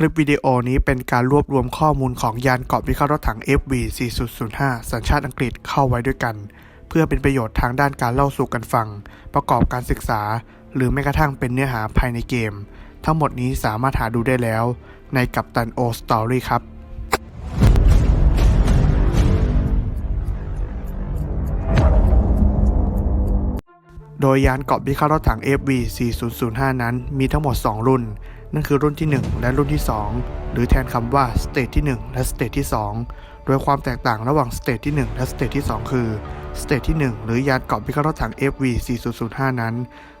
คลิปวิดีโอนี้เป็นการรวบรวมข้อมูลของยานเกาะวิเคราะห์รถถัง FV 4005 สัญชาติอังกฤษเข้าไว้ด้วยกัน เพื่อเป็นประโยชน์ทางด้านการเล่าสู่กันฟัง ประกอบการศึกษา หรือแม้กระทั่งเป็นเนื้อหาภายในเกม ทั้งหมดนี้สามารถหาดูได้แล้ว ในกัปตันโอสตอรี่ครับโดยยานเกาะวิเคราะห์รถถัง FV 4005 นั้นมีทั้งหมด 2 รุ่น นั่นคือรุ่นที่ 1 และรุ่นที่ 2 หรือแทนคำว่าสเตจที่ 1 และสเตจที่ 2 โดยความแตกต่างระหว่างสเตจที่ 1 และสเตจที่ 2 คือสเตจที่ 1 หรือยานเกาะวิเคราะห์รถถัง FV 4005 นั้น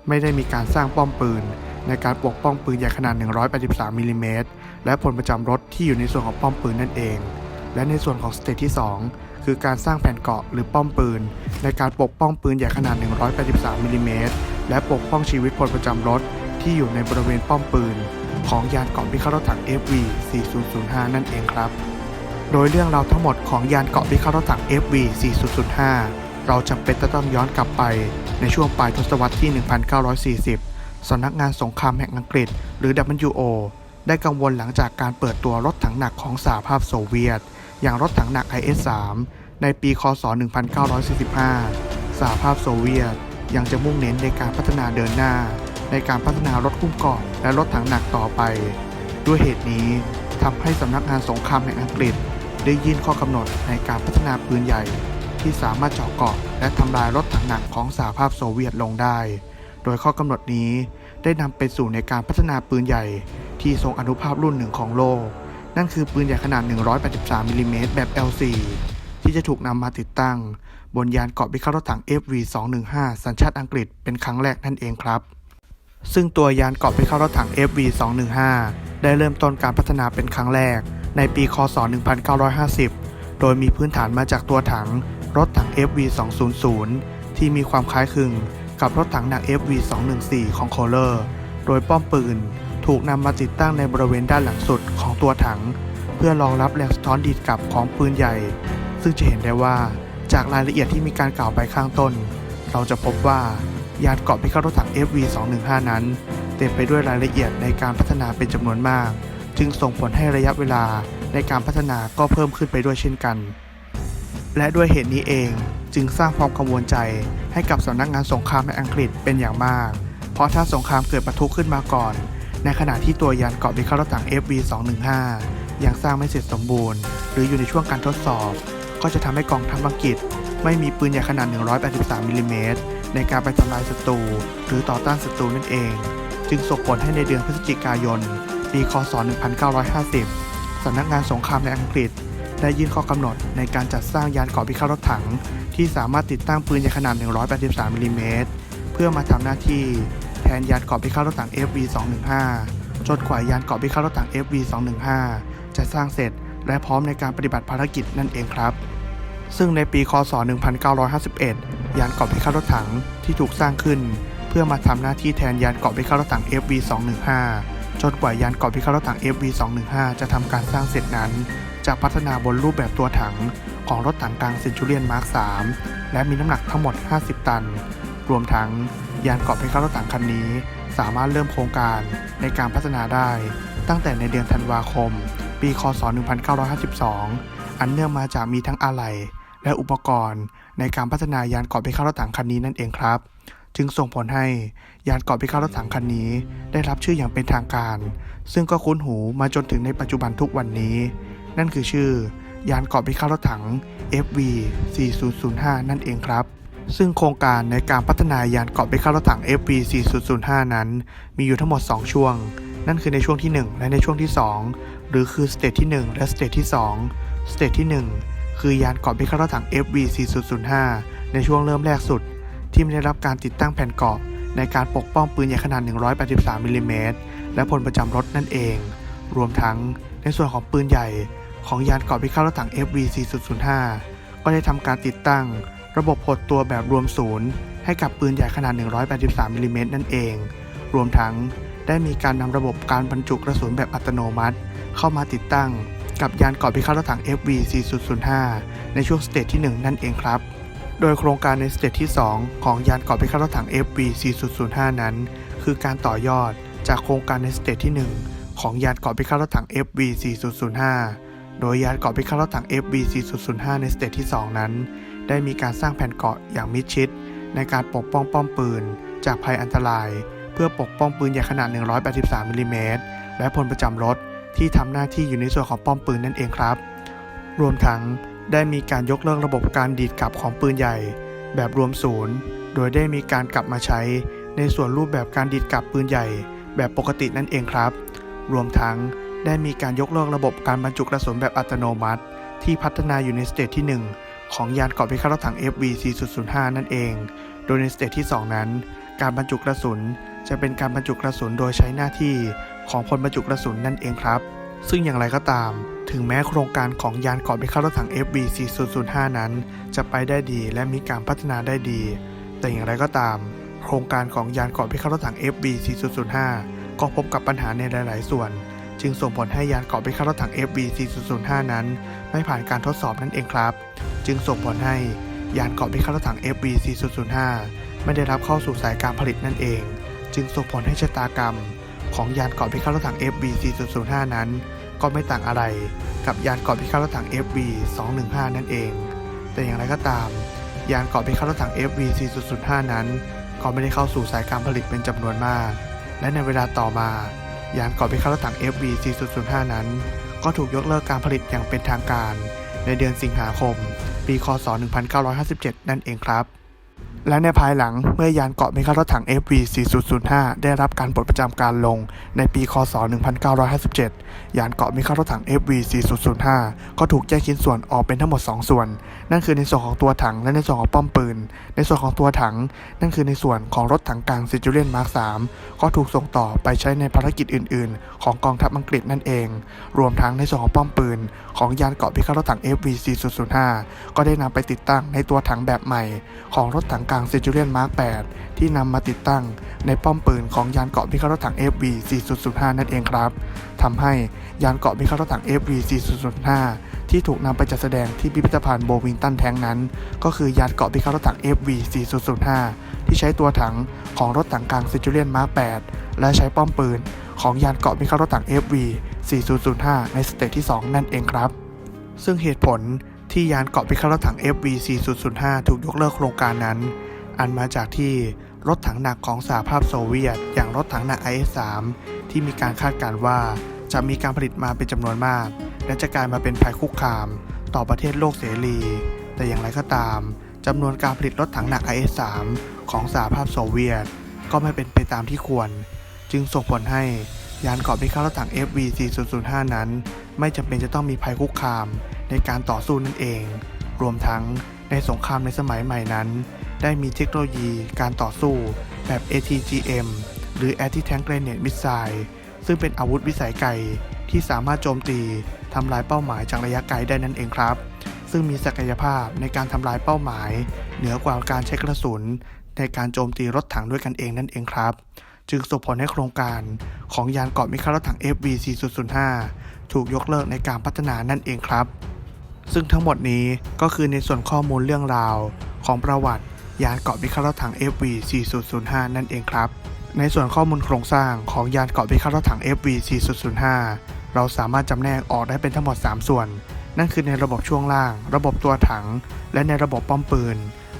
ไม่ได้มีการสร้างป้อมปืน ในการปกป้องปืนใหญ่ขนาด 183มิลลิเมตรและพลประจำรถที่อยู่ในส่วนของป้อมปืนนั่นเอง และในส่วนของสเตจที่ 2 คือการสร้างแผ่นเกาะหรือป้อมปืน ในการปกป้องปืนใหญ่ขนาด 183มิลลิเมตรและปกป้องชีวิตพลประจำรถที่อยู่ในบริเวณป้อมปืน ของยานเกาะวิเคราะห์รถถัง FV 4005 นั่นเองครับ โดยเรื่องราวทั้งหมดของยานเกาะวิเคราะห์รถถัง FV 4005 เราจำเป็นจะต้องย้อนกลับไปในช่วงปลายทศวรรษที่ 1940 สำนักงานสงครามแห่งอังกฤษ หรือ WO ได้กังวลหลังจากการเปิดตัวรถถังหนักของสหภาพโซเวียต อย่างรถถังหนัก IS-3 ในปี คศ 1945 สหภาพโซเวียตยังจะมุ่งเน้นในการพัฒนาเดินหน้า ในการพัฒนารถหุ้มเกาะและรถถังหนักต่อไป ด้วยเหตุนี้ทำให้สำนักงานสงครามแห่งอังกฤษ ได้ยื่นข้อกำหนดในการพัฒนาปืนใหญ่ ที่สามารถเจาะเกาะ และทำลายรถถังหนักของสหภาพโซเวียตลงได้ โดยข้อกำหนดนี้ได้นำไปสู่ในการพัฒนาปืนใหญ่ ที่ทรงอนุภาพรุ่นหนึ่งของโลก นั่นคือปืนใหญ่ขนาด 183มิลลิเมตรแบบ L4 ที่จะถูกนำมาติดตั้ง บนยานเกาะวิเคารถถัง FV215 สัญชาติอังกฤษเป็นครั้งแรกนั่นเองครับ ซึ่งตัวยานเกาะวิเครารถถัง FV215 ได้เริ่มต้นการพัฒนาเป็นครั้งแรก ในปี คศ 1950 โดยมีพื้นฐานมาจากตัวถัง รถถัง FV200 ที่มีความคล้ายคลึงกับรถถังหนัก FV214 ของโคเลอร์ โดยป้อมปืนถูกนำมาติดตั้งในบริเวณด้านหลังสุดของตัวถัง เพื่อรองรับแรงสะท้อนดีดกลับของปืนใหญ่ ซึ่งจะเห็นได้ว่าจากรายละเอียดที่มีการกล่าวไปข้างต้น เราจะพบว่า ยานเกราะพิฆาตรถถัง FV215 นั้น เต็มไปด้วยรายละเอียดในการพัฒนาเป็นจำนวนมาก จึงส่งผลให้ระยะเวลาในการพัฒนาก็เพิ่มขึ้นไปด้วยเช่นกัน และด้วยเหตุนี้เองจึงสร้างความกังวลใจให้กับสำนักงานสงครามในอังกฤษเป็นอย่างมาก เพราะถ้าสงครามเกิดปะทุขึ้นมาก่อน ในขณะที่ตัวยานเกราะวิเคาะห์รถถัง FV215 ยังสร้างไม่เสร็จสมบูรณ์ หรืออยู่ในช่วงการทดสอบ ก็จะทำให้กองทัพอังกฤษไม่มีปืนใหญ่ขนาด 183มิลลิเมตร ในการไปทำลายศัตรูหรือต่อต้านศัตรูนั่นเอง จึงส่งผลให้ในเดือนพฤศจิกายนปีคศ 1950 สำนักงานสงครามในอังกฤษ ได้ยื่นข้อกำหนดในการจัดสร้างยานเกราะพิฆาตรถถัง ที่สามารถติดตั้งปืนใหญ่ขนาด 183มิลลิเมตรเพื่อมาทำหน้าที่แทนยานเกราะพิฆาตรถถัง FV215 จนกว่ายานเกราะพิฆาตรถถัง FV215 จะสร้างเสร็จและพร้อมในการปฏิบัติภารกิจนั่นเองครับ ซึ่งในปีคศ 1951 ยานเกราะพิฆาตรถถังที่ถูกสร้างขึ้น เพื่อมาทำหน้าที่แทนยานเกราะพิฆาตรถถัง FV215 จนกว่ายานเกราะพิฆาตรถถัง FV215 จะทำการสร้างเสร็จนั้น จะพัฒนาบนรูปแบบตัวถังของรถถังกลางเซนจูเรียนมาร์ค3และมีน้ำหนักทั้งหมด 50 ตัน รวมทั้งยานเกราะพิฆาตรถถังคันนี้ สามารถเริ่มโครงการในการพัฒนาได้ ตั้งแต่ในเดือนธันวาคม ปี คศ 1952 อันเนื่องมาจากมีทั้งอะไหล่ และอุปกรณ์ในการพัฒนายานเกาะพิฆาตรถถังคันนี้นั่นเองครับ จึงส่งผลให้ยานเกาะพิฆาตรถถังคันนี้ ได้รับชื่ออย่างเป็นทางการ ซึ่งก็คุ้นหูมาจนถึงในปัจจุบันทุกวันนี้ นั่นคือชื่อยานเกาะพิฆาตรถถัง FV 4005นั่นเองครับซึ่งโครงการในการพัฒนายานเกาะพิฆาตรถถัง FV 4005 นั้น มีอยู่ทั้งหมด 2 ช่วง นั่นคือในช่วงที่ 1 และในช่วงที่ 2 หรือคือสเตจที่ 1 และสเตจที่ 2 สเตจที่ 1 คือยานเกราะพิฆาตรถถัง FV 4005 ในช่วงเริ่มแรกสุด ที่ไม่ได้รับการติดตั้งแผ่นเกราะในการปกป้องปืนใหญ่ขนาด 183มิลลิเมตรและพลประจำรถนั่นเอง รวมทั้งในส่วนของปืนใหญ่ของยานเกราะพิฆาตรถถัง FV 4005 ก็ได้ทำการติดตั้ง ระบบหดตัวแบบรวมศูนย์ให้กับปืนใหญ่ขนาด 183มิลลิเมตรนั่นเอง รวมทั้งได้มีการนำระบบการบรรจุกระสุนแบบอัตโนมัติ เข้ามาติดตั้ง กับยานเกราะพิฆาตรถถัง FV 4005 ในช่วงสเตจที่ 1 นั่นเองครับ โดยโครงการในสเตจที่ 2 ของยานเกราะพิฆาตรถถัง FV 4005 นั้น คือการต่อยอดจากโครงการในสเตจที่ 1 ของยานเกราะพิฆาตรถถัง FV4005 โดยยานเกราะพิฆาตรถถัง FV4005 ในสเตจที่ 2 นั้น ได้มีการสร้างแผ่นเกราะอย่างมิดชิด ในการปกป้องป้อมปืน จากภัยอันตราย เพื่อปกป้องปืนใหญ่ขนาด 183มิลลิเมตรและพลประจำรถ ที่ทำหน้าที่อยู่ในส่วนของป้อมปืนนั่นเองครับ รวมทั้งได้มีการยกเลิกระบบการดีดกลับของปืนใหญ่ แบบรวมศูนย์ โดยได้มีการกลับมาใช้ ในส่วนรูปแบบการดีดกลับปืนใหญ่ แบบปกตินั่นเองครับ รวมทั้งได้มีการยกเลิกระบบการบรรจุกระสุนแบบอัตโนมัติ ที่พัฒนาอยู่ในสเตจที่ 1 ของยานเกราะพิฆาตรถถัง FV4005 นั่นเอง โดยในสเตจที่ 2 นั้น การบรรจุกระสุนจะเป็นการบรรจุกระสุนโดยใช้หน้าที่ ของพลบรรจุกระสุนนั่นเองครับ ซึ่งอย่างไรก็ตาม ถึงแม้โครงการของยานเกราะพิฆาตรถถัง FV4005 นั้น จะไปได้ดีและมีการพัฒนาได้ดี แต่อย่างไรก็ตาม โครงการของยานเกราะพิฆาตรถถัง FV4005 ก็พบกับปัญหาในหลาย ๆ ส่วน จึงส่งผลให้ยานเกราะพิฆาตรถถัง FV4005 นั้น ไม่ผ่านการทดสอบนั่นเองครับ จึงส่งผลให้ยานเกราะพิฆาตรถถัง FV4005 ไม่ได้รับเข้าสู่สายการผลิตนั่นเอง จึงส่งผลให้ชะตากรรม ของยานเกาะพิฆาตรถถัง FV4005 นั้น ก็ไม่ต่างอะไรกับยานเกาะพิฆาตรถถัง FV215 นั่นเอง แต่อย่างไรก็ตาม ยานเกาะพิฆาตรถถัง FV4005 นั้น ก็ไม่ได้เข้าสู่สายการผลิตเป็นจำนวนมาก และในเวลาต่อมา ยานเกาะพิฆาตรถถัง FV4005 นั้น ก็ถูกยกเลิกการผลิตอย่างเป็นทางการ ในเดือนสิงหาคม ปี คศ 1957 นั่นเองครับ และในภายหลังเมื่อยานเกราะพิฆารถถัง FV4005 ได้รับการปลดประจำการลงในปี คศ 1957 ยานเกราะพิฆารถถัง FV4005 ก็ถูกแยกชิ้นส่วนออกเป็นทั้งหมด 2 ส่วน นั่นคือในส่วนของตัวถังและในส่วนของป้อมปืน ในส่วนของตัวถัง นั่นคือในส่วนของรถถังกลางซิจูเลียนมาร์ค3ก็ถูกส่งต่อไปใช้ในภารกิจอื่น ๆ ของกองทัพอังกฤษนั่นเอง รวมทั้งในส่วนของป้อมปืน ของยานเกราะพิฆารถถัง FV4005 ก็ได้นำไปติดตั้งในตัวถังแบบใหม่ของรถถังกลางซิจูเลียนมาร์ค8ที่นำมาติดตั้งในป้อมปืนของยานเกราะพิฆาตรถถัง FV4005 นั่นเองครับทำให้ยานเกราะพิฆาตรถถัง FV4005 ที่ถูกนำไปจัดแสดงที่พิพิธภัณฑ์โบวิงตันแทงนั้น ก็คือยานเกราะพิฆาตรถถัง FV4005 ที่ใช้ตัวถังของรถถังกลางซิจูเลียนมาร์ค8และใช้ป้อมปืนของยานเกราะพิฆาตรถถัง FV4005 ในสเตจที่ 2 นั่นเองครับ ซึ่งเหตุผลที่ยานเกราะพิฆาตรถถัง FV4005 ถูกยกเลิกโครงการนั้น อันมาจากที่รถถังหนักของสหภาพโซเวียต อย่างรถถังหนัก IS-3 ที่มีการคาดการณ์ว่าจะมีการผลิตมาเป็นจำนวนมาก และจะกลายมาเป็นภัยคุกคาม ต่อประเทศโลกเสรี แต่อย่างไรก็ตามจำนวนการผลิตรถถังหนัก IS-3 ของสหภาพโซเวียต ก็ไม่เป็นไปตามที่ควร จึงส่งผลให้ยานเกราะพิฆาตรถถัง FV4005 นั้น ไม่จำเป็นจะต้องมีภัยคุกคามในการต่อสู้นั่นเอง รวมทั้งในสงครามในสมัยใหม่นั้น ได้มีเทคโนโลยีการต่อสู้แบบ ATGM หรือ Anti-Tank Grenade Missile ซึ่งเป็นอาวุธวิสัยไกลที่สามารถโจมตีทำลายเป้าหมายจากระยะไกลได้นั่นเองครับ ซึ่งมีศักยภาพในการทำลายเป้าหมาย เหนือกว่าการใช้กระสุน ในการโจมตีรถถังด้วยกันเองนั่นเองครับ จึงส่งผลให้โครงการของยานเกาะมิคารถถัง FV4005 ถูกยกเลิกในการพัฒนานั่นเองครับ ซึ่งทั้งหมดนี้ก็คือในส่วนข้อมูลเรื่องราวของประวัติ ยานเกราะมิคารถถัง FV4005 นั่นเองครับ ในส่วนข้อมูลโครงสร้างของยานเกราะพิฆาตรถถัง FV4005 เราสามารถจำแนกออกได้เป็นทั้งหมด 3 ส่วน นั่นคือในระบบช่วงล่าง ระบบตัวถัง และในระบบป้อมปืน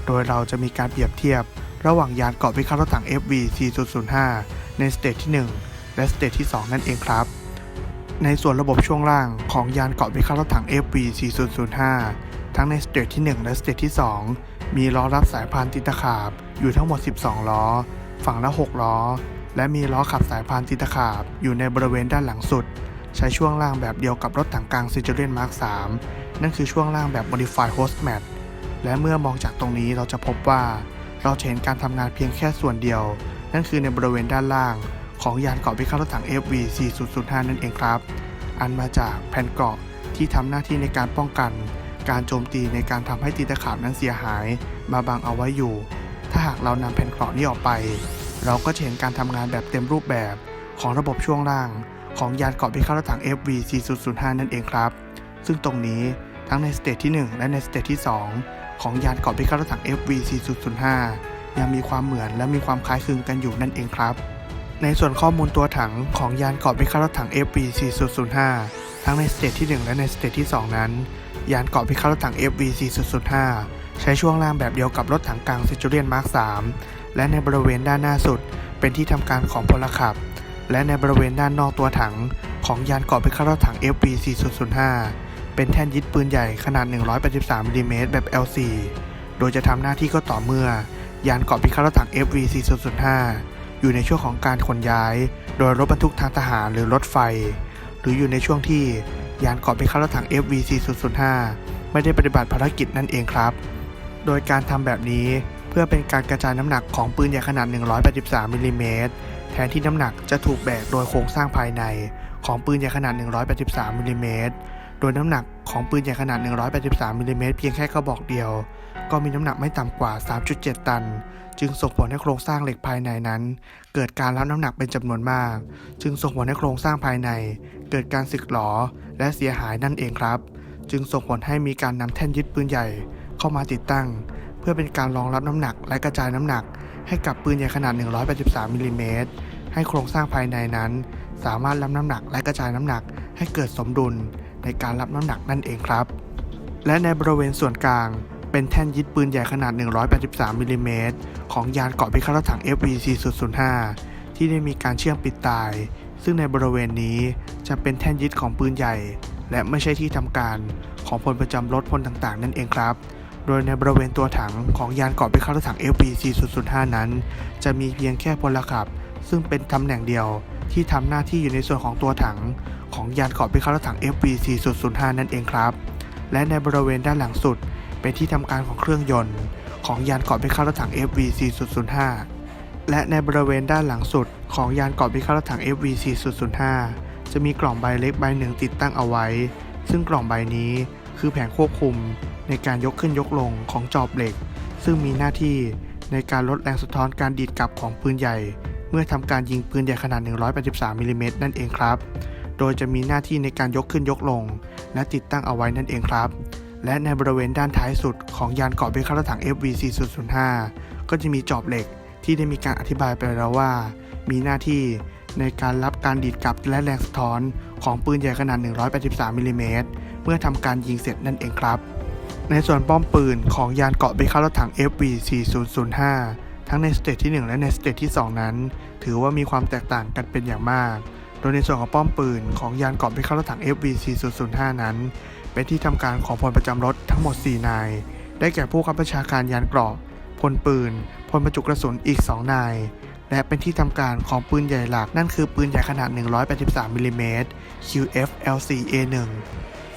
โดยเราจะมีการเปรียบเทียบ ระหว่างยานเกราะพิฆาตรถถัง FV4005 ในสเตจที่ 1 และสเตจที่ 2 นั่นเองครับในส่วนระบบช่วงล่างของยานเกราะพิฆาตรถถัง FV4005 ทั้งในสเตจที่ 1 และสเตจที่ 2 มีล้อรับสายพานติดตะขาบอยู่ทั้งหมด 12 ล้อ ฝั่งละ 6 ล้อ และมีล้อขับสายพานติดตะขาบอยู่ในบริเวณด้านหลังสุด ใช้ช่วงล่างแบบเดียวกับรถถังกลางซิจูเลียนมาร์ค3นั่นคือช่วงล่างแบบ Modified Host Mat และเมื่อมองจากตรงนี้เราจะพบว่า เราเห็นการทำงานเพียงแค่ส่วนเดียว นั่นคือในบริเวณด้านล่าง ของยานเกาะพิฆาตรถถัง FV4005 นั่นเองครับ อันมาจากแผ่นเกาะที่ทำหน้าที่ในการป้องกัน การโจมตีในการทำให้ตีตะขาบนั้นเสียหาย มาบังเอาไว้อยู่ ถ้าหากเรานำแผ่นเกราะนี้ออกไป เราก็จะเห็นการทำงานแบบเต็มรูปแบบของระบบช่วงล่าง ของยานเกราะพิฆาตรถถัง FV4005 นั่นเองครับ ซึ่งตรงนี้ทั้งในสเตจที่ 1 และในสเตจที่ 2 ของยานเกราะพิฆาตรถถัง FV4005 ยังมีความเหมือนและมีความคล้ายคลึงกันอยู่นั่นเองครับ ในส่วนข้อมูลตัวถังของยานเกราะพิฆาตรถถัง FV4005 ทั้งในสเตจที่ 1 และในสเตจที่ 2 นั้น ยานเกราะพิฆาตรถถัง FV4005 ใช้ช่วงล่างแบบเดียวกับรถถังกลางเซจูเรียนมาร์ค3และในบริเวณด้านหน้าสุด เป็นที่ทำการของพลขับ และในบริเวณด้านนอกตัวถัง ของยานเกราะพิฆาตรถถัง FV4005 เป็นแท่นยึดปืนใหญ่ขนาด 183มิลลิเมตรแบบ L4 โดยจะทำหน้าที่ก็ต่อเมื่อยานเกราะพิฆาตรถถัง FV4005 อยู่ในช่วงของการขนย้าย โดยรถบรรทุกทางทหารหรือรถไฟ หรืออยู่ในช่วงที่ ยานก่อนไปเข้ารถถัง FV4005 ไม่ได้ปฏิบัติภารกิจนั่นเองครับ โดยการทำแบบนี้เพื่อเป็นการกระจายน้ำหนักของปืนใหญ่ขนาด 183มิลลิเมตรแทนที่น้ำหนักจะถูกแบกโดยโครงสร้างภายในของปืนใหญ่ขนาด 183มิลลิเมตรโดยน้ำหนักของปืนใหญ่ขนาด 183มิลลิเมตรเพียงแค่กระบอกเดียว ก็มีน้ำหนักไม่ต่ำกว่า 3.7 ตัน จึงส่งผลให้โครงสร้างเหล็กภายในนั้น เกิดการรับน้ำหนักเป็นจำนวนมาก จึงส่งผลให้โครงสร้างภายใน เกิดการสึกหรอและเสียหายนั่นเองครับ จึงส่งผลให้มีการนำแท่นยึดปืนใหญ่ เข้ามาติดตั้ง เพื่อเป็นการรองรับน้ำหนักและกระจายน้ำหนัก ให้กับปืนใหญ่ขนาด 183มิลลิเมตรให้โครงสร้างภายในนั้น สามารถรับน้ำหนักและกระจายน้ำหนักให้เกิดสมดุลในการรับน้ำหนักนั่นเองครับ และในบริเวณส่วนกลาง เป็นแท่นยึดปืนใหญ่ขนาด 183มิลลิเมตรของยานเกราะพิฆาตถถัง FV4005 ที่ได้มีการเชื่อมปิดตาย ซึ่งในบริเวณนี้จะเป็นแท่นยึดของปืนใหญ่ และไม่ใช่ที่ทำการของพลประจำรถพลต่างๆ นั่นเองครับ โดยในบริเวณตัวถังของยานเกราะพิฆาตถถัง FV4005 นั้น จะมีเพียงแค่พลขับ ซึ่งเป็นตำแหน่งเดียวที่ทำหน้าที่อยู่ในส่วนของตัวถังของยานเกราะพิฆาตถถัง FV4005 นั่นเองครับ และในบริเวณด้านหลังสุด เป็นที่ทำการของเครื่องยนต์ ของยานเกราะพิฆาตรถถัง FV4005 และในบริเวณด้านหลังสุดของยานเกราะพิฆาตรถถัง FV4005 จะมีกล่องใบเล็กใบหนึ่งติดตั้งเอาไว้ ซึ่งกล่องใบนี้คือแผงควบคุมในการยกขึ้นยกลงของจอบเหล็ก ซึ่งมีหน้าที่ในการลดแรงสะท้อนการดีดกลับของปืนใหญ่ เมื่อทำการยิงปืนใหญ่ขนาด 183มิลลิเมตรนั่นเองครับ โดยจะมีหน้าที่ในการยกขึ้นยกลง และติดตั้งเอาไว้นั่นเองครับ และในบริเวณด้านท้ายสุดของยานเกาะพิฆารถถัง FV4005 ก็จะมีจอบเหล็กที่ได้มีการอธิบายไปแล้วว่า มีหน้าที่ในการรับการดีดกลับและแรงสะท้อนของปืนใหญ่ขนาด 183มิลลิเมตรเมื่อทำการยิงเสร็จนั่นเองครับ ในส่วนป้อมปืนของยานเกาะพิฆารถถัง FV4005 ทั้งในสเตจที่ 1 และในสเตจที่ 2 นั้น ถือว่ามีความแตกต่างกันเป็นอย่างมาก โดยในส่วนของป้อมปืนของยานเกาะพิฆารถถัง FV4005 นั้น เป็นที่ทำการของพลประจำรถทั้งหมด 4 นาย ได้แก่ผู้ขับบัญชาการยานเกราะพลปืน พลบรรจุกระสุนอีก 2 นาย และเป็นที่ทำการของปืนใหญ่หลักนั่นคือปืนใหญ่ขนาด 183มิลลิเมตร QF LCA1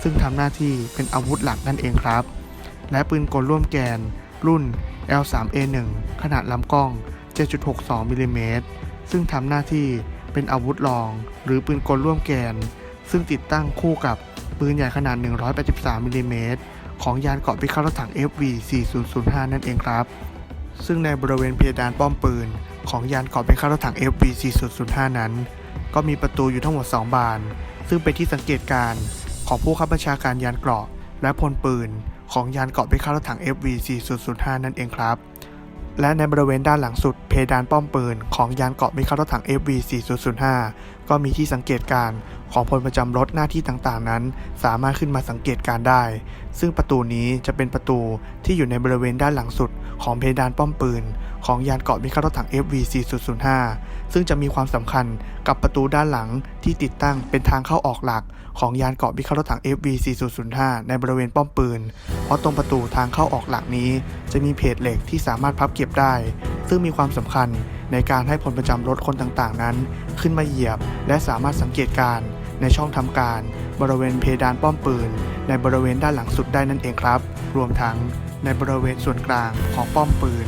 ซึ่งทำหน้าที่เป็นอาวุธหลักนั่นเองครับ และปืนกลร่วมแกน รุ่น L3A1 ขนาดลำกล้อง 7.62มิลลิเมตร ซึ่งทำหน้าที่เป็นอาวุธรอง หรือปืนกลร่วมแกน ซึ่งติดตั้งคู่กับ ปืนใหญ่ขนาด 183มิลลิเมตรของยานเกราะพิฆาตรถถัง FV4005 นั่นเองครับ ซึ่งในบริเวณเพดานป้อมปืน ของยานเกราะพิฆาตรถถัง FV4005 นั้น ก็มีประตูอยู่ทั้งหมด 2 บาน ซึ่งเป็นที่สังเกตการของผู้ขับบัญชาการยานเกราะ และพลปืน ของยานเกราะพิฆาตรถถัง FV4005 นั่นเองครับ และในบริเวณด้านหลังสุดเพดานป้อมปืนของยานเกาะพิฆาตรถถัง FV4005 ก็มีที่สังเกตการณ์ของพลประจำรถหน้าที่ต่างๆนั้น สามารถขึ้นมาสังเกตการได้ ซึ่งประตูนี้จะเป็นประตูที่อยู่ในบริเวณด้านหลังสุดของเพดานป้อมปืน ของยานเกาะพิฆาตรถถัง FV4005 ซึ่งจะมีความสำคัญกับประตูด้านหลังที่ติดตั้งเป็นทางเข้าออกหลัก ของยานเกาะพิฆาตรถถัง FV4005 ในบริเวณป้อมปืน เพราะตรงประตูทางเข้าออกหลักนี้ จะมีเพจเหล็กที่สามารถพับเก็บได้ ซึ่งมีความสำคัญในการให้พลประจำรถคนต่างๆนั้น ขึ้นมาเหยียบ และสามารถสังเกตการณ์ในช่องทำการ บริเวณเพดานป้อมปืน ในบริเวณด้านหลังสุดได้นั่นเองครับ รวมทั้งในบริเวณส่วนกลางของป้อมปืน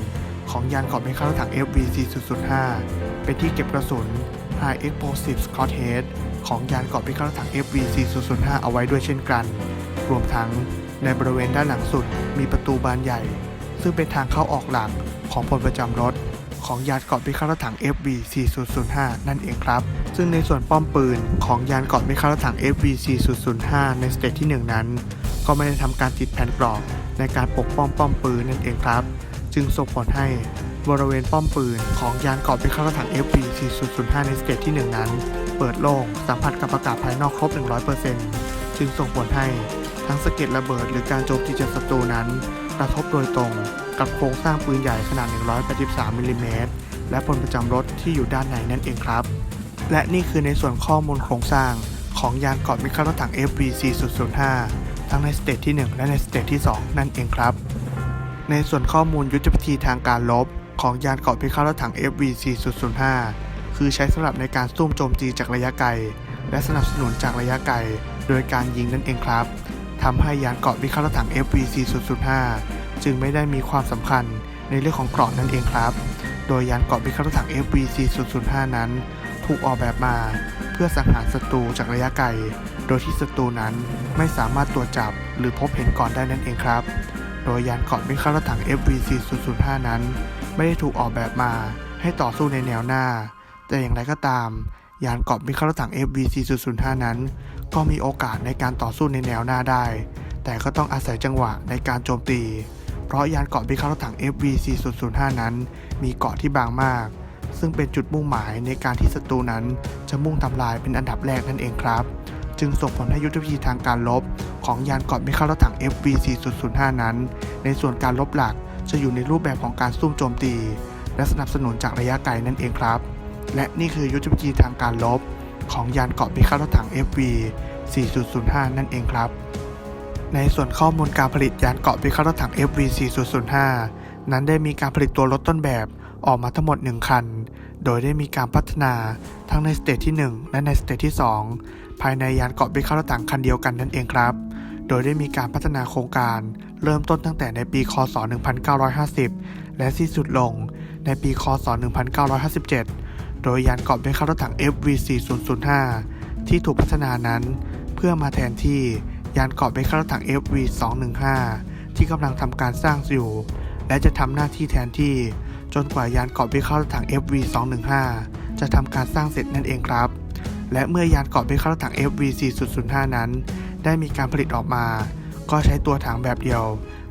ของยานเกาะพิฆาตรถถัง FV4005 เป็นที่เก็บกระสุน High Explosive Scott Head ของยานเกราะพิฆาตถัง FV4005 เอาไว้ด้วยเช่นกัน รวมทั้งในบริเวณด้านหลังสุดมีประตูบานใหญ่ ซึ่งเป็นทางเข้าออกหลักของพลประจำรถ ของยานเกราะพิฆาตถัง FV4005 นั่นเองครับ ซึ่งในส่วนป้อมปืนของยานเกราะพิฆาตถถัง FV4005 ในสเตจที่ 1 นั้น ก็ไม่ได้ทำการติดแผ่นกรอบในการปกป้องป้อมปืนนั่นเองครับ จึงส่งผลให้ บริเวณป้อมปืนของยานเกราะพิฆาตรถถัง FV 4005 ในสเตจที่ 1 นั้น เปิดโล่งสัมผัสกับอากาศภายนอกครบ 100%จึงส่งผลให้ทั้งสเก็ดระเบิดหรือการโจมตีจากศัตรูนั้นกระทบโดยตรงกับโครงสร้างปืนใหญ่ขนาด 183มิลลิเมตรและพลประจำรถที่อยู่ด้านในนั่นเองครับ และนี่คือในส่วนข้อมูลโครงสร้างของยานเกาะมิคารถถัง FV 4005ทั้งในสเตจที่ 1 และในสเตจที่ 2 นั่นเองครับ ในส่วนข้อมูลยุทธวิธีทางการลบ ของยานเกราะพิฆาตรถถัง FV 4005 คือใช้สำหรับในการซุ่มโจมตีจากระยะไกล และสนับสนุนจากระยะไกล โดยการยิงนั่นเองครับทำให้ยานเกราะพิฆาตรถถัง FV 4005 จึงไม่ได้มีความสำคัญในเรื่องของเกราะนั่นเองครับ โดยยานเกราะพิฆาตรถถัง FV 4005 นั้น ถูกออกแบบมาเพื่อสังหารศัตรูจากระยะไกล โดยที่ศัตรูนั้นไม่สามารถตรวจจับหรือพบเห็นก่อนได้นั่นเองครับ โดยยานเกราะมิคารถถัง FV4005 นั้น ไม่ได้ถูกออกแบบมาให้ต่อสู้ในแนวหน้า แต่อย่างไรก็ตาม ยานเกราะมิคารถถัง FV4005 นั้น ก็มีโอกาสในการต่อสู้ในแนวหน้าได้ แต่ก็ต้องอาศัยจังหวะในการโจมตี เพราะยานเกราะมิคารถถัง FV4005 นั้น มีเกราะที่บางมาก ซึ่งเป็นจุดมุ่งหมายในการที่ศัตรูนั้นจะมุ่งทำลายเป็นอันดับแรกนั่นเองครับ จึงส่งผลให้ยุทธวิธีทางการลบ ของยานเกราะมิคารถถัง FV4005 นั้น ในส่วนการลบหลัก จะอยู่ในรูปแบบของการซุ่มโจมตี และสนับสนุนจากระยะไกลนั่นเองครับ และนี่คือยุทธวิธีทางการลบ ของยานเกราะมิคารถถัง FV4005 นั่นเองครับ ในส่วนข้อมูลการผลิตยานเกราะมิคารถถัง FV4005 นั้นได้มีการผลิตตัวรถต้นแบบออกมาทั้งหมด 1 คัน โดยได้มีการพัฒนาทั้งในสเตจที่ 1 และในสเตจที่ 2 ภายในยานเกราะมิคารถถังคันเดียวกันนั่นเองครับ โดยได้มีการพัฒนาโครงการ เริ่มต้นตั้งแต่ในปี คศ 1950 และสิ้นสุดลงในปี คศ 1957 โดยยานเกราะมิคารถถัง FV4005 ที่ถูกพัฒนานั้นเพื่อมาแทนที่ยานเกราะมิคารถถัง FV215 ที่กำลังทำการสร้างอยู่ และจะทำหน้าที่แทนที่ จนกว่ายานเกราะมิคารถถัง FV215 จะทำการสร้างเสร็จนั่นเองครับ และเมื่อยานเกราะมิคารถถัง FV4005 นั้น ได้มีการผลิตออกมา ก็ใช้ตัวถังแบบเดียว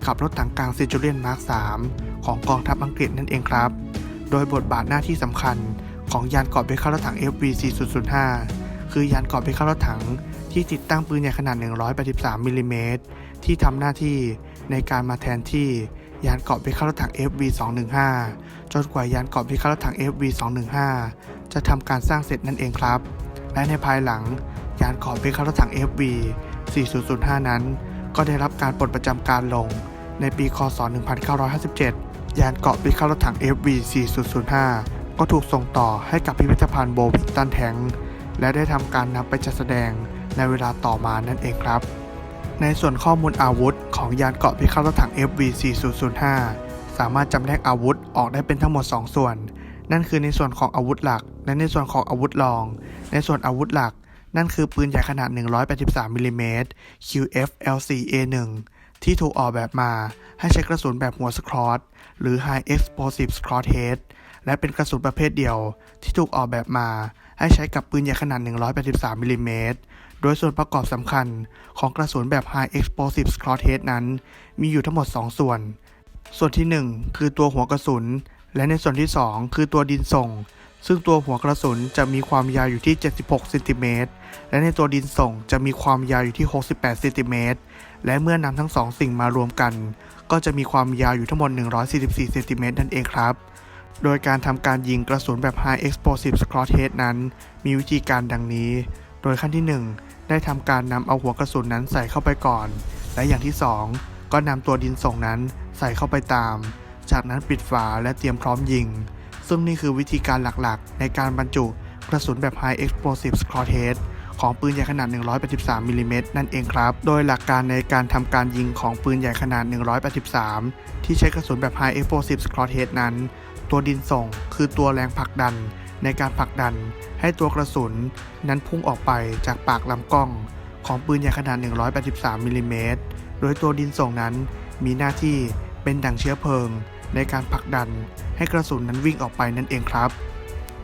กับรถถังกลางซิจูเลียนมาร์ค 3 ของกองทัพอังกฤษนั่นเองครับ โดยบทบาทหน้าที่สำคัญของยานเกราะมิคารถถัง FV4005 คือยานเกราะมิคารถถังที่ติดตั้งปืนใหญ่ขนาด 183มิลลิเมตรที่ทำหน้าที่ในการมาแทนที่ยานเกราะมิคารถถัง FV215 จนกว่ายานเกราะมิคารถถัง FV215 จะทำการสร้างเสร็จนั่นเองครับ และในภายหลังยานเกราะมิคารถถัง FV 4005 นั้น ก็ได้รับการปลดประจำการลงในปี คศ 1957 ยานเกราะมิคารถถัง FV 4005 ก็ถูกส่งต่อให้กับพิพิธภัณฑ์โบวิกตันแทงและได้ทำการนำไปจัดแสดงในเวลาต่อมานั่นเองครับ ในส่วนข้อมูลอาวุธของยานเกราะพิฆาตรถถัง FV 4005 สามารถจำแนกอาวุธออกได้เป็นทั้งหมด 2 ส่วน นั่นคือในส่วนของอาวุธหลัก และในส่วนของอาวุธรอง ในส่วนอาวุธหลัก นั่นคือปืนใหญ่ขนาด 183มิลลิเมตร QF LCA1 ที่ถูกออกแบบมาให้ใช้กระสุนแบบหัวสครอตหรือ High Explosive Scrot Head และเป็นกระสุนประเภทเดียว ที่ถูกออกแบบมาให้ใช้กับปืนใหญ่ขนาด 183มิลลิเมตร โดยส่วนประกอบสำคัญของกระสุนแบบ High Explosive Scrot Head นั้น มีอยู่ทั้งหมด 2 ส่วน ส่วนที่ 1 คือตัวหัวกระสุน และในส่วนที่ 2 คือตัวดินส่ง ซึ่งตัวหัวกระสุนจะมีความยาวอยู่ที่ 76เซนติเมตรและในตัวดินส่งจะมีความยาวอยู่ที่ 68เซนติเมตรและเมื่อนำทั้งสองสิ่งมารวมกัน ก็จะมีความยาวอยู่ทั้งหมด 144เซนติเมตรนั่นเองครับ โดยการทำการยิงกระสุนแบบ High Explosive Scrot Head นั้น มีวิธีการดังนี้ โดยขั้นที่ 1 ได้ทำการนำเอาหัวกระสุนนั้นใส่เข้าไปก่อน และอย่างที่ 2 ก็นำตัวดินส่งนั้นใส่เข้าไปตาม จากนั้นปิดฝาและเตรียมพร้อมยิง ซึ่งนี่คือวิธีการหลักๆ ในการบรรจุกระสุนแบบ High Explosive Scrot Head ของปืนใหญ่ขนาด 183มิลลิเมตรนั่นเองครับ โดยหลักการในการทำการยิงของปืนใหญ่ขนาด 183 ที่ใช้กระสุนแบบ High Explosive Scrot Head นั้น ตัวดินส่งคือตัวแรงผลักดัน ในการผลักดัน ให้ตัวกระสุนนั้นพุ่งออกไปจากปากลำกล้อง ของปืนใหญ่ขนาด 183มิลลิเมตรโดยตัวดินส่งนั้นมีหน้าที่เป็นดั่งเชื้อเพลิง ในการผลักดันให้กระสุนนั้นวิ่งออกไปนั่นเองครับ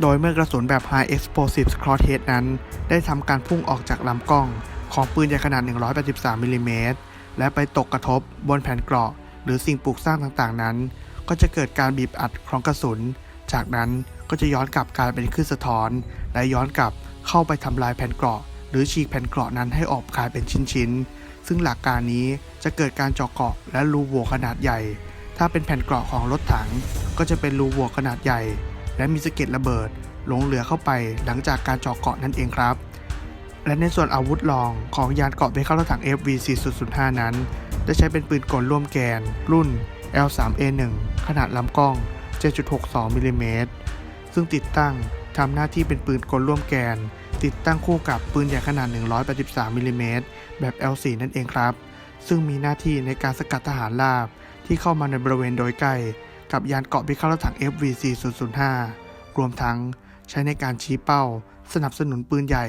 โดยเมื่อกระสุนแบบ High Explosive Scrot Head นั้น ได้ทำการพุ่งออกจากลำกล้องของปืนใหญ่ขนาด 183มิลลิเมตรและไปตกกระทบบนแผ่นเกราะ หรือสิ่งปลูกสร้างต่างๆนั้น ก็จะเกิดการบีบอัดของกระสุน จากนั้นก็จะย้อนกลับกลายเป็นคลื่นสะท้อน และย้อนกลับเข้าไปทำลายแผ่นเกราะ หรือฉีกแผ่นเกราะนั้นให้ออกกลายเป็นชิ้นๆซึ่งหลักการนี้จะเกิดการเจาะเกราะและรูโหว่ขนาดใหญ่ ถ้าเป็นแผ่นเกราะของรถถัง ก็จะเป็นรูโหว่ขนาดใหญ่ และมีสะเก็ดระเบิดหลงเหลือเข้าไปหลังจากการเจาะเกาะนั่นเองครับ และในส่วนอาวุธรองของยานเกาะเบคารถถัง FV4005 นั้นจะใช้เป็นปืนกลร่วมแกน รุ่น L3A1 ขนาดลำกล้อง 7.62มิลลิเมตรซึ่งติดตั้งทำหน้าที่เป็นปืนกลร่วมแกน ติดตั้งคู่กับปืนใหญ่ขนาด 183มิลลิเมตรแบบ L4 นั่นเองครับ ซึ่งมีหน้าที่ในการสกัดทหารราบ ที่เข้ามาในบริเวณโดยใกล้กับยานเกราะเบคารถถัง FV4005 รวมทั้งใช้ในการชี้เป้า สนับสนุนปืนใหญ่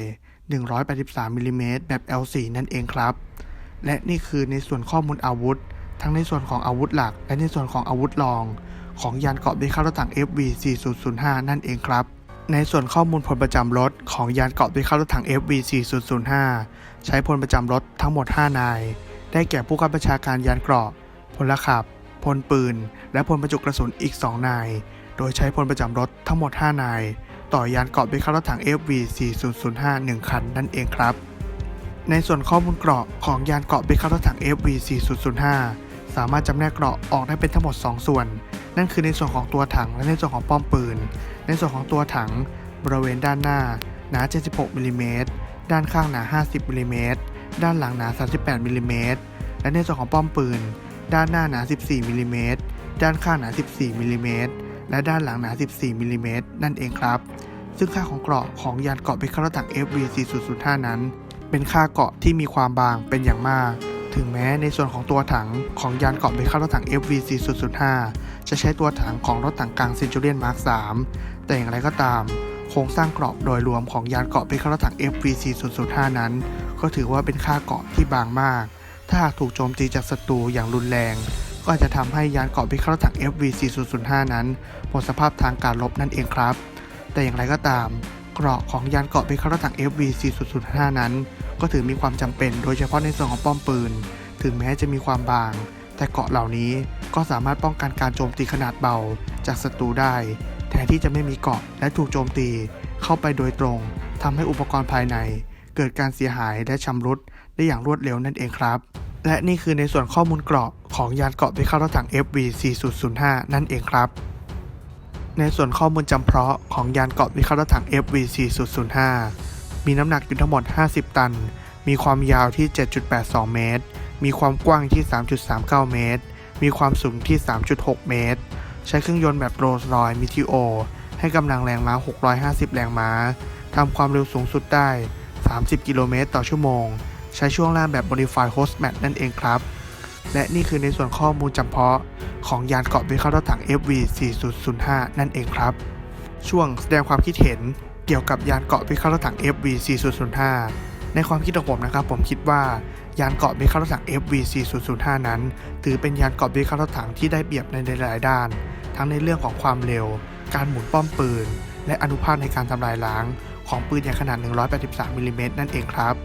183มิลลิเมตรแบบ L4 นั่นเองครับ และนี่คือในส่วนข้อมูลอาวุธ ทั้งในส่วนของอาวุธหลัก และในส่วนของอาวุธรอง ของยานเกราะเบคารถถัง FV4005 นั่นเองครับ ในส่วนข้อมูลพลประจำรถของยานเกราะเบคารถถัง FV4005 ใช้พลประจำรถทั้งหมด 5 นาย ได้แก่ผู้ข้าบัญชาการยานเกราะ พลขับ พลปืน และพลบรรจุกระสุนอีก 2 นาย โดยใช้พลประจำรถทั้งหมด 5 นาย ต่อยานเกราะเบคารถถัง FV4005 1 คันนั่นเองครับ ในส่วนข้อมูลเกราะของยานเกราะเบคารถถัง FV4005 สามารถจำแนกเกราะออกได้เป็นทั้งหมด 2 ส่วน นั่นคือในส่วนของตัวถังและในส่วนของป้อมปืน ในส่วนของตัวถัง บริเวณด้านหน้าหนา 76มิลลิเมตรด้านข้างหนา 50มิลลิเมตรด้านหลังหนา 38มิลลิเมตรและในส่วนของป้อมปืน ด้านหน้าหนา 14มิลลิเมตรด้านข้างหนา 14มิลลิเมตรและด้านหลังหนา 14มิลลิเมตรนั่นเองครับ ซึ่งค่าของเกราะของยานเกราะเบคารถถัง FV4005 นั้น เป็นค่าเกราะที่มีความบางเป็นอย่างมาก ถึงแม้ในส่วนของตัวถังของยานเกราะเบคารถถัง FV4005 จะใช้ตัวถังของรถถังกลาง Centurion Mark 3แต่อย่างไรก็ตาม โครงสร้างเกราะโดยรวมของยานเกราะเบคารถถัง FV4005 นั้น ก็ถือว่าเป็นค่าเกราะที่บางมาก ถ้าหากถูกโจมตีจากศัตรูอย่างรุนแรง ก็อาจจะทำให้ยานเกราะเบคารถถัง FV4005 นั้นหมดสภาพทางการรบนั่นเองครับ แต่อย่างไรก็ตามเกราะของยานเกราะเบคารถถัง FV4005 นั้น ก็ถือมีความจำเป็น โดยเฉพาะในส่วนของป้อมปืน ถึงแม้จะมีความบาง แต่เกราะเหล่านี้ก็สามารถป้องกันการโจมตีขนาดเบาจากศัตรูได้ แทนที่จะไม่มีเกราะและถูกโจมตีเข้าไปโดยตรงทำให้อุปกรณ์ภายใน เกิดการเสียหายและชำรุด ได้อย่างรวดเร็วนั่นเองครับ และนี่คือในส่วนข้อมูลเกราะของยานเกาะเบคารถถัง FV4005 นั่นเองครับ ในส่วนข้อมูลจำเพาะของยานเกาะวิเคราะห์ถัง FV4005 มีน้ำหนักอยู่ทั้งหมด 50 ตัน มีความยาวที่ 7.82 เมตร มีความกว้างที่ 3.39 เมตร มีความสูงที่ 3.6 เมตร ใช้เครื่องยนต์แบบโรลส์รอยมิทิโอให้กำลังแรงม้า 650 แรงม้า ทำความเร็วสูงสุดได้ 30 กิโลเมตรต่อชั่วโมง ใช้ช่วงล่างแบบ Modify Host Mat นั่นเองครับ และนี่คือในส่วนข้อมูลจำเพาะของยานเกาะวิเคราะห์ถัง FV4005 นั่นเองครับ ช่วงแสดงความคิดเห็นเกี่ยวกับยานเกาะวิเคราะห์ถัง FV4005 ในความคิดของผมนะครับ ผมคิดว่ายานเกาะวิเคราะห์ถัง FV4005 นั้น ถือเป็นยานเกาะวิเคราะห์ถังที่ได้เปรียบในหลายด้าน ทั้งในเรื่องของความเร็ว การหมุนป้อมปืน และอนุภาคในการทำลายล้างของปืนใหญ่ขนาด 183มิลลิเมตรนั่นเองครับ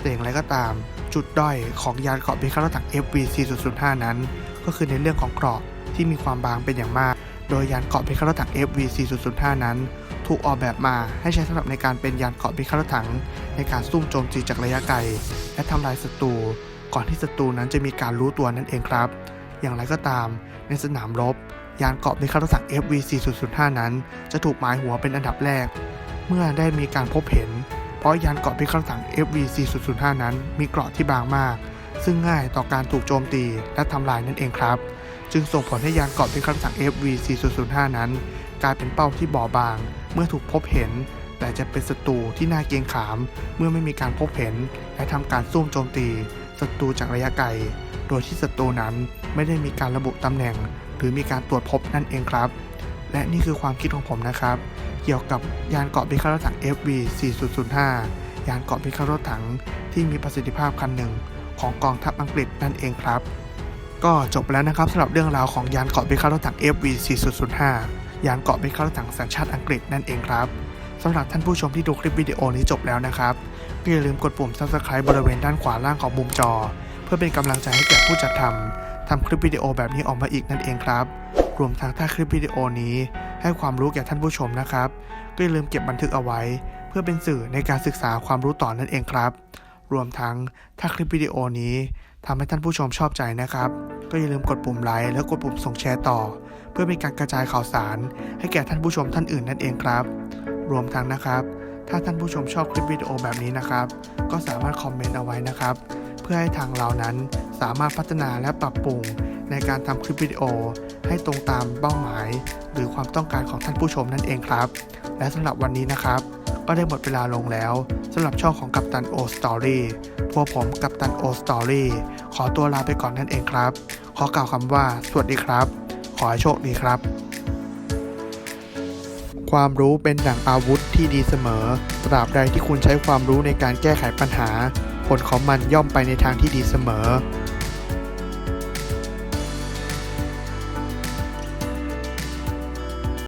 แต่อย่างไรก็ตาม จุดด้อยของยานเกราะวิเคราะห์ถัง FV4005 นั้น ก็คือในเรื่องของเกราะที่มีความบางเป็นอย่างมาก โดยยานเกราะพิฆาตถัง FV4005 นั้น ถูกออกแบบมาให้ใช้สำหรับในการเป็นยานเกราะพิฆาตถัง ในการซุ่มโจมตีจากระยะไกล และทำลายศัตรูก่อนที่ศัตรูนั้นจะมีการรู้ตัวนั่นเองครับ อย่างไรก็ตาม ในสนามรบ ยานเกราะพิฆาตถัง FV4005 นั้น จะถูกหมายหัวเป็นอันดับแรก เมื่อได้มีการพบเห็น เพราะยานเกราะพิฆาตถัง FV4005 นั้นมีเกราะที่บางมาก ซึ่งง่ายต่อการถูกโจมตีและทำลายนั่นเองครับ จึงส่งผลให้ยานเกราะพิฆาตถัง FV4005 นั้น กลายเป็นเป้าที่บอบบาง เมื่อถูกพบเห็น แต่จะเป็นศัตรูที่น่าเกรงขาม เมื่อไม่มีการพบเห็น และทำการซุ่มโจมตีศัตรูจากระยะไกล โดยที่ศัตรูนั้นไม่ได้มีการระบุตำแหน่ง หรือมีการตรวจพบนั่นเองครับ และนี่คือความคิดของผมนะครับ เกี่ยวกับยานเกราะพิฆาตรถถัง FV4005 ยานเกราะพิฆาตรถถังที่มีประสิทธิภาพคันหนึ่งของกองทัพอังกฤษนั่นเองครับ ก็จบแล้วนะครับสำหรับเรื่องราวของยานเกราะพิฆาตรถถัง FV4005 ยานเกราะพิฆาตรถถังสัญชาติอังกฤษนั่นเองครับสำหรับท่านผู้ชมที่ดูคลิปวิดีโอนี้จบแล้วนะครับก็อย่าลืมกดปุ่ม subscribe บริเวณด้านขวาล่างของมุมจอ เพื่อเป็นกำลังใจให้แก่ผู้จัดทำทำคลิปวิดีโอแบบนี้ออกมาอีกนั่นเองครับรวมทั้งถ้าคลิปวิดีโอนี้ ให้ความรู้แก่ท่านผู้ชมนะครับ ก็อย่าลืมเก็บบันทึกเอาไว้ เพื่อเป็นสื่อในการศึกษาความรู้ต่อนั่นเองครับ รวมทั้งถ้าคลิปวิดีโอนี้ทำให้ท่านผู้ชมชอบใจนะครับ ก็อย่าลืมกดปุ่มไลค์และกดปุ่มส่งแชร์ต่อ เพื่อเป็นการกระจายข่าวสาร ให้แก่ท่านผู้ชมท่านอื่นนั่นเองครับ รวมทั้งนะครับ ถ้าท่านผู้ชมชอบคลิปวิดีโอแบบนี้นะครับ ก็สามารถคอมเมนต์เอาไว้นะครับ พื่อให้ทางเรานั้นสามารถพัฒนาและปรับปรุงในการทำคลิปวิดีโอ ให้ตรงตามเป้าหมาย หรือความต้องการของท่านผู้ชมนั่นเองครับ และสำหรับวันนี้นะครับ ก็ได้หมดเวลาลงแล้วสำหรับช่องของกัปตันโอสตอรี่พวกผมกัปตันโอสตอรี่ขอตัวลาไปก่อนนั่นเองครับ ขอกล่าวคำว่า สวัสดีครับ ขอให้โชคดีครับ ความรู้เป็นดั่งอาวุธที่ดีเสมอ ตราบใดที่คุณใช้ความรู้ในการแก้ไขปัญหา ผลของมันย่อมไปในทางที่ดีเสมอ